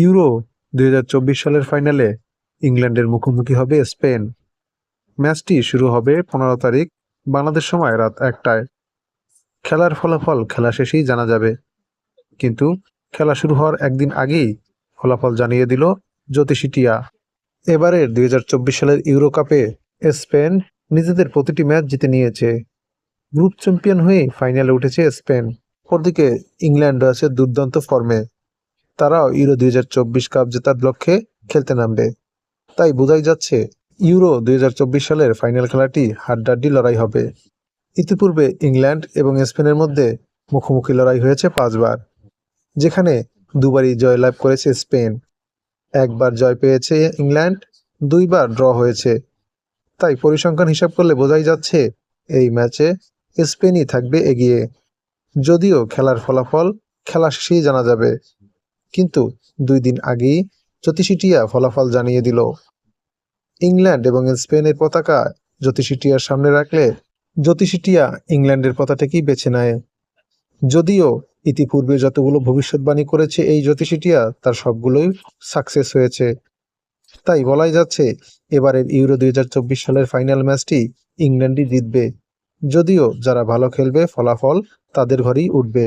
Euro দুই হাজার চব্বিশ সালের ফাইনালে ইংল্যান্ডের মুখোমুখি হবে স্পেন। ম্যাচটি শুরু হবে পনেরো তারিখ, বাংলাদেশ সময় রাত একটায়। খেলার ফলাফল খেলা শেষেই জানা যাবে। কিন্তু খেলা শুরু হওয়ার একদিন আগেই ফলাফল জানিয়ে দিল জ্যোতিষী টিয়া। এবারের দুই হাজার চব্বিশ সালের ইউরো কাপে স্পেন নিজেদের প্রতিটি ম্যাচ জিতে নিয়েছে। গ্রুপ চ্যাম্পিয়ন হয়ে ফাইনালে উঠেছে স্পেন। অপরদিকে ইংল্যান্ড আছে দুর্দান্ত ফর্মে। তারাও ইউরো দুই হাজার চব্বিশ কাপ জেতার লক্ষ্যে খেলতে নামবে। তাই বোঝাই যাচ্ছে, ইউরো দুই হাজার চব্বিশ সালের ফাইনাল খেলাটি হাড্ডাড্ডি লড়াই হবে। ইতিপূর্বে ইংল্যান্ড এবং স্পেনের মধ্যে মুখোমুখি লড়াই হয়েছে পাঁচবার, যেখানে দুবারই জয়লাভ করেছে স্পেন। একবার জয় পেয়েছে ইংল্যান্ড, দুইবার ড্র হয়েছে। তাই পরিসংখ্যান হিসাব করলে বোঝাই যাচ্ছে, এই ম্যাচে স্পেনই থাকবে এগিয়ে। যদিও খেলার ফলাফল খেলা শেষেই জানা যাবে। কিন্তু দুই দিন আগেই জ্যোতিষীটিয়া ফলাফল জানিয়ে দিল। ইংল্যান্ড এবং স্পেনের পতাকা জ্যোতিষীটিয়ার সামনে রাখলে জ্যোতিষীটিয়া ইংল্যান্ডের পতাকাকেই বেছে নেয়। যদিও ইতিপূর্বে যতগুলো ভবিষ্যৎবাণী করেছে এই জ্যোতিষীটিয়া, তার সবগুলোই সাকসেস হয়েছে। তাই বলাই যাচ্ছে, এবারের ইউরো দুই হাজার চব্বিশ সালের ফাইনাল ম্যাচটি ইংল্যান্ডই জিতবে। যদিও যারা ভালো খেলবে, ফলাফল তাদের ঘরেই উঠবে।